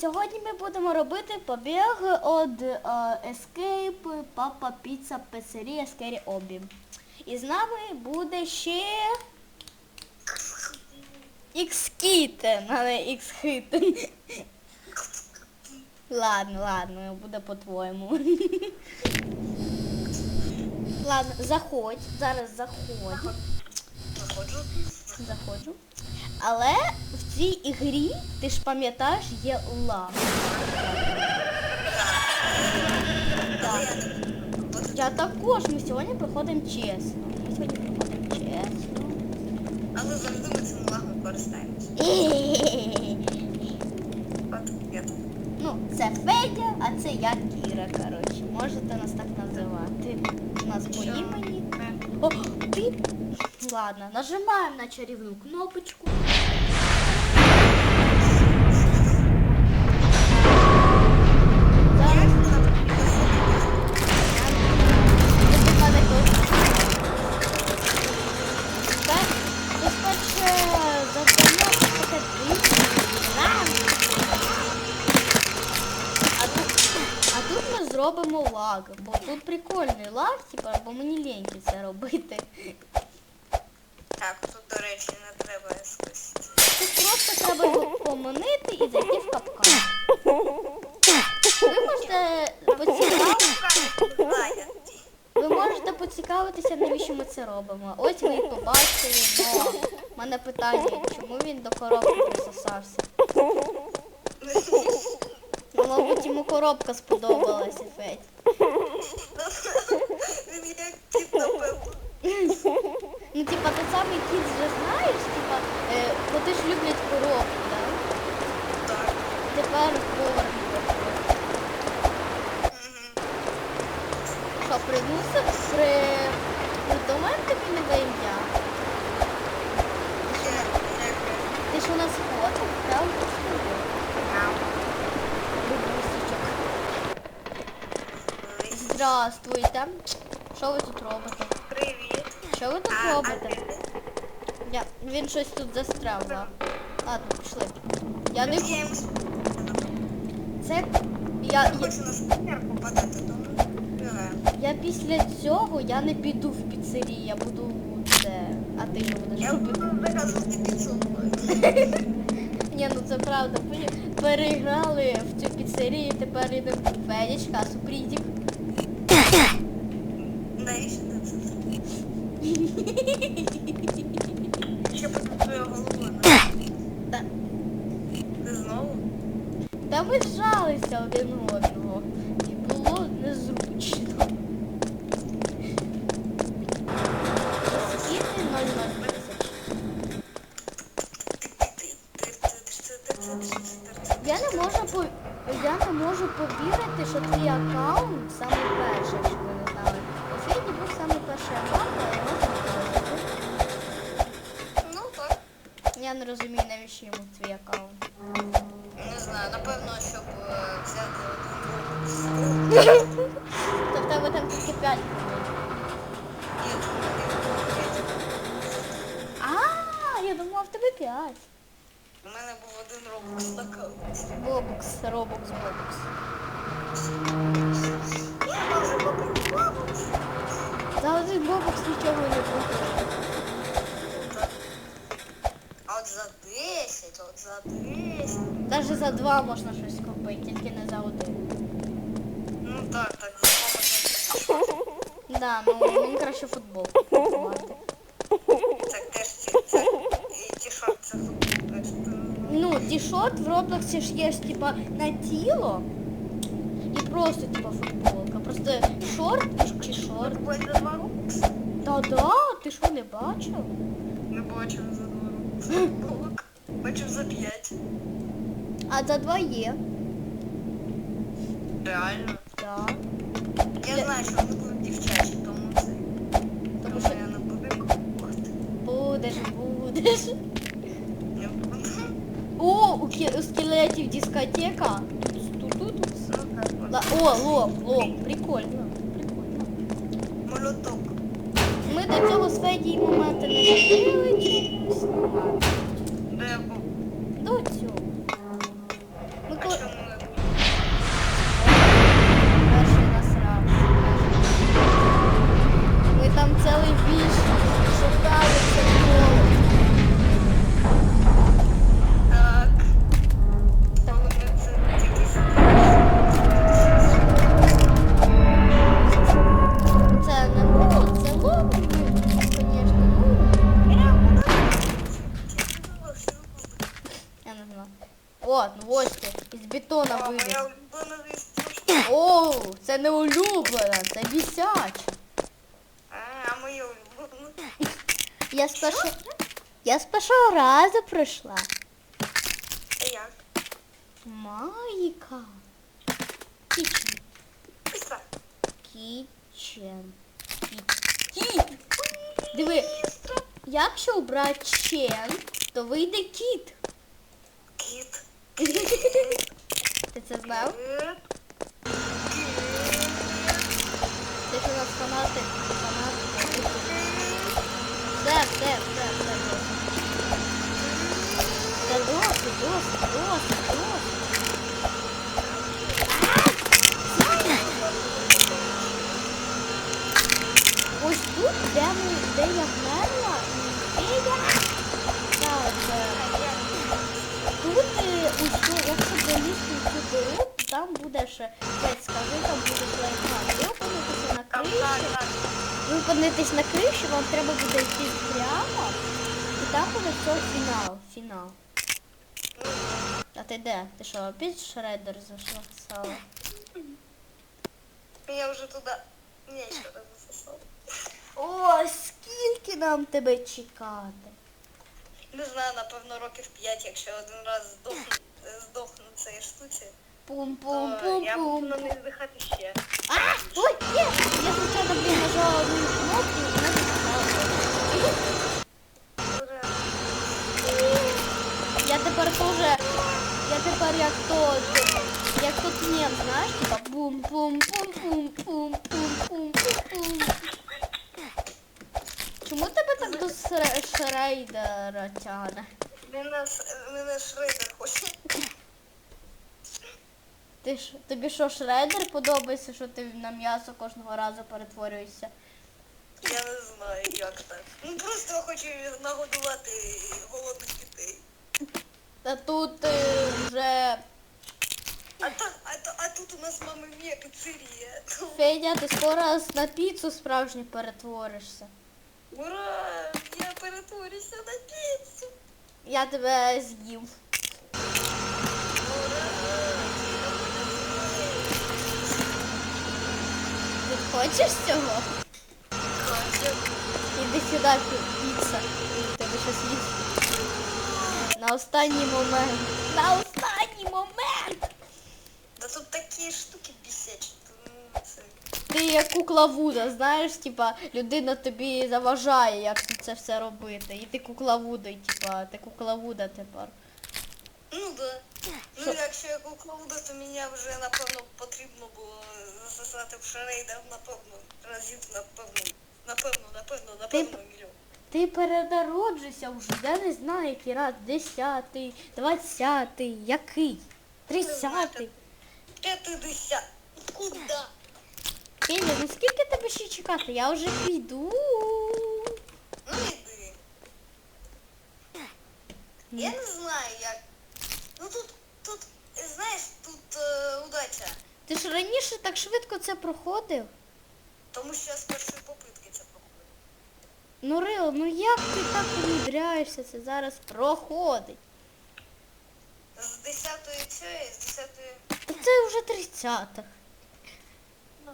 сьогодні ми будемо робити побіг від е, Escape Papa Pizza Pizzeria Scary Obby. І з нами буде ще X-Kitten, а не X-Hitten. Ладно, ладно, буде по-твоєму. Ладно, заходь, зараз заходь. Заходжу. Заходжу. Але в цій ігрі, ти ж пам'ятаєш, є лаг. Так. Я також, ми сьогодні проходимо чесно. Ми сьогодні проходимо чесно. Але завжди ми цим лагом користаємось. От я тут. Ну, це Федя, а це я Кіра, коротше. Можете нас так А тут, а тут ми зробимо лаг, бо тут прикольний лаг, типа, бо мені ліньки це робити. Так, тут, до речі, не треба скосити. Тут просто треба його поманити і зайти в капкан. Ви можете поцікавитися, ви можете поцікавитися, навіщо ми це робимо. Ось ви побачили, но в мене питання, чому він до коробки присосався. Ну, мабуть, йому коробка сподобалася, Федь. Він як кіт, напевно. Ну, типа, ти самий кіт вже знаєш, типа, е, бо ти ж люблять коробки, так? Так. Тепер. Мгм. Що, приносив? При... Придумаємо тобі нове ім'я? Ти ж у нас фото, так? Здравствуйте. Що ви тут робите? Що ви тут робите? Я... Він щось тут застряв, да. Ладно, пішли. Я не... Я Це... Я, я, хочу на спинер попадати, тому граю. я після цього я не піду в піцерію, я буду це... А ти що будеш Я буду заказувати піцу. Ні, ну це правда. Ми переграли в цю піцерію, тепер в Федічка, супрідік. Навіщо ти це? Ще потім твоя голова. Ти знову? та ми зжалися один одного. Не розумію, навіщо йому твій аккаунт. Не знаю, напевно, щоб е, взяти один То в тебе там тільки 5 А, я думала, в тебе 5. У мене був один робокс на аккаунті. Бобукс, робокс, бобукс. Я можу купити робокс. За один бобукс нічого не за 10. Навіть за два можна щось купити, тільки не за один. Ну так, так, за можна. Да, ну мені краще футбол купувати. Так теж ті, це, і ті шорт це футбол. Так що, Ну, ті-шорт в Роблоксі ж є ж типа на тіло і просто типа футболка. Просто шорт і шорт. Ой, за два робокс? Та-да, ти що не бачив? Не бачив за два робокс. Бачив за 5. А за два є. Реально. Так. Я знаю, що вони будуть дівчачі, тому це. Тому що- я не буду купувати. Будеш, будеш. Я буду. О, у, кі- у скелетів дискотека. Ну так, от. Да, О, лоб, лоб. Прикольно. Прикольно. Молоток. Ми до цього з Феді моменти не чомусь. Я це не улюблена, це бісяча. А, моя улюблена. Я з першого... Я з першого разу пройшла. А як? Майка. Кічен. Писав. Кічен. Кіт. Диви, якщо обрати чен, то вийде кіт. Кіт. Ти це знав? Кіт. Ти ж у нас фанати. Фанати. Все, все, все, все, досить. Та досить, досить, досить, досить. Ось тут, де, ми, де я вмерла, і я... Так, е, тут, е, ось, ну, якщо залізти в цю дорогу, то там буде ще, Петь, скажи, там буде лайфхак. Ви опинитеся на Там криші, так, так. ви опинитесь на криші, вам треба буде йти прямо, і там буде все фінал, фінал. А ти де? Ти що, опять шредер зайшла? Сало? Я вже туди. Ні, ще раз. О, скільки нам тебе чекати? Не знаю, напевно, років 5, якщо один раз здохну, здохну цієї штуці, то я буду Пум-пум-пум-пум. на них здихати ще. А! Ой, є! Я звичайно, блін, нажала одну кнопку Я тепер теж, я тепер як тот, як тот мем, знаєш, типа бум пум пум пум пум пум пум пум Чому тебе так до Шре- Шрейдера тягне? Мене, мене шрейдер хоче. Ти ж, тобі що, Шредер подобається, що ти на м'ясо кожного разу перетворюєшся? Я не знаю, як так. Ну просто хочу нагодувати голодних дітей. Та тут е, вже А, та, а, та, а тут у нас мама мія піцерія. Федя, ти скоро на піцу справжню перетворишся. Ура! Я перетворюся на піцу. Я тебе з'їм. Ти хочеш цього? Іди сюди, пі- піца. І Тебе щось їсть. На останній момент. На останній момент! Да тут такі штуки бісячі. ну, Ти як кукла Вуда, знаєш, типа, людина тобі заважає, як це все робити. І ти кукла Вуда, і типа, ти кукла Вуда тепер. Ну да. Ну якщо я кукловода, то мені вже напевно потрібно було засосати в шрейдер, напевно, разів, напевно, напевно, напевно, напевно, мільйон. Ти перенароджуйся вже, я не знаю, який раз, десятий, двадцятий, який, тридцятий. П'ятидесят. Куда? Федя, ну скільки тебе ще чекати? Я вже піду. Ну іди. Я не знаю як. Ну тут, тут, знаєш, тут е, удача. Ти ж раніше так швидко це проходив? Тому що я це проходив. Ну, Рил, ну як ти так умудряєшся це зараз проходить? З десятої цієї, з десятої, Та це вже тридцятих. ну,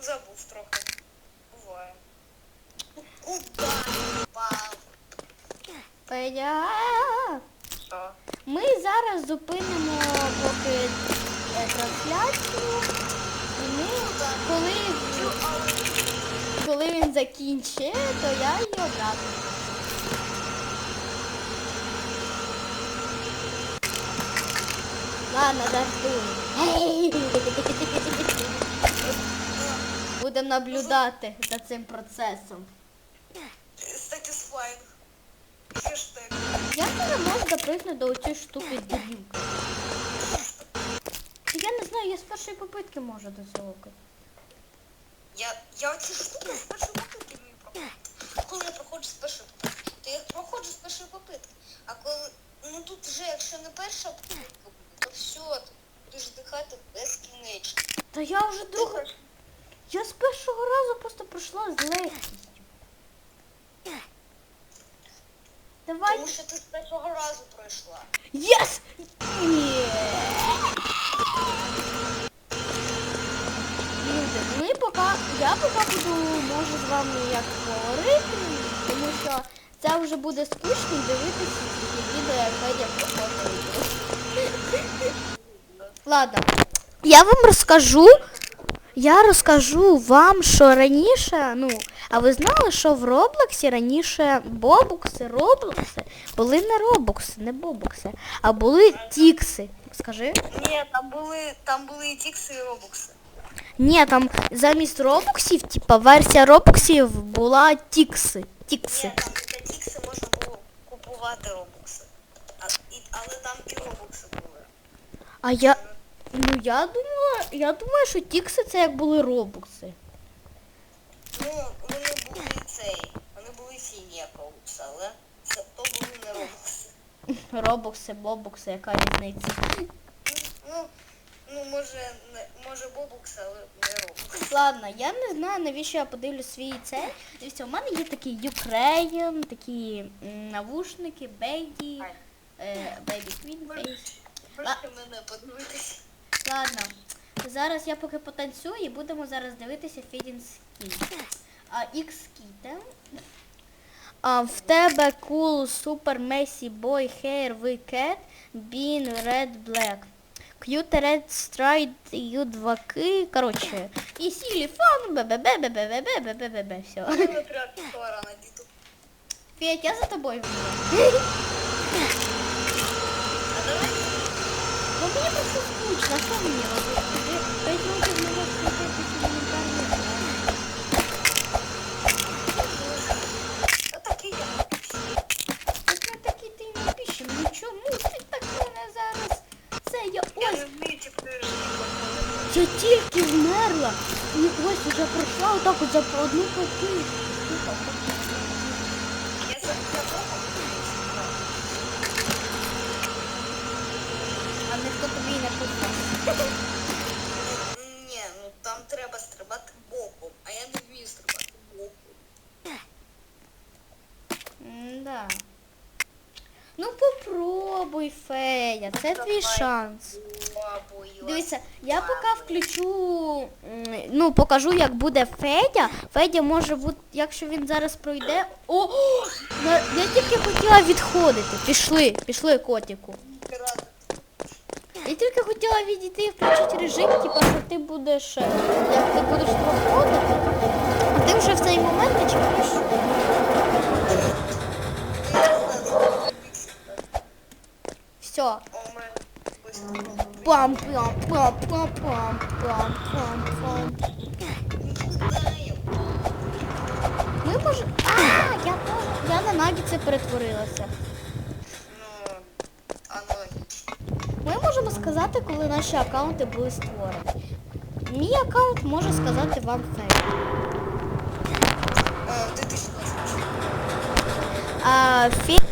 забув трохи. Буває. Куда впав? Федя. Що? Ми зараз зупинимо поки е, трансляцію. І ми, коли, коли він закінчить, то я її обратно. Ладно, жартую. Будемо наблюдати за цим процесом. Satisfying. Хештег. Як ти не можеш до цієї штуки з? Я не знаю, я з першої попитки можу до цього. Я, я оці штуки з першої попитки вмію проходити. Коли я проходжу з першої попитки, то я проходжу з першої попитки. А коли, ну тут вже якщо не перша попитка буде, то все, ти будеш дихати безкінечно. Та я вже друга. Я з першого разу просто пройшла з легкістю. Давай. Тому що ти з першого разу пройшла. Єс! Ні. Люди, я поки буду, можу з вами як говорити, тому що це вже буде скучно дивитися відео, як Федя проходить. Ладно, я вам розкажу, я розкажу вам, що раніше, ну, а ви знали, що в Роблоксі раніше бобукси, роблокси були не робокси, не бобукси, а були тікси. Скажи? Ні, там були, там були і тікси, і робокси. Ні, там замість робоксів, типа версія робоксів була тікси. Тікси. Ні, там за тікси можна було купувати робокси. А, і, але там і робокси були. А я. Ну я думала, я думаю, що тікси це як були робокси. Ну, вони були цей, вони були сині як робокси, але це то були не робокси. Робокси, бобокси, яка різниця? Ну, може, не, може бобокси, але не робокси. Ладно, я не знаю, навіщо я подивлю свій цей. Дивіться, у мене є такі Ukraine, такі м, навушники, Baby, е, Baby Queen Face. Можете мене подивитися. Ладно, зараз я поки потанцюю і будемо зараз дивитися Федін скіт. А X скіте. А в тебе cool super messy boy hair we cat bean red black. Cute red stride U2K. Короче, и сілі фан, бе-бе-бе, бе-бе-бе, бе-бе-бе, все. Федь, я за тобой давай Ну мне просто скучно, что мне? робити? Пройшла отак одну поки. Я за такого. А ніхто тобі не писав. Ні, ну там треба стрибати боком, а я не вмію стрибати боком. Да. Ну попробуй, Фея, це твій шанс. Бабою. Дивіться, я поки включу, ну покажу, як буде Федя. Федя може бути, якщо він зараз пройде. О, о, я, я тільки хотіла відходити. Пішли, пішли котику. Я тільки хотіла відійти і включити режим, типу, що ти будеш, е, як ти будеш проходити, а ти вже в цей момент починаєш. Все. Пам пам пам пам пам пам пам пам. Ми може. А, я теж. Я на нагіце перетворилася. Ми можемо сказати, коли наші аккаунти були створені. Мій аккаунт може сказати вам фейк. Е, 2008. А фейк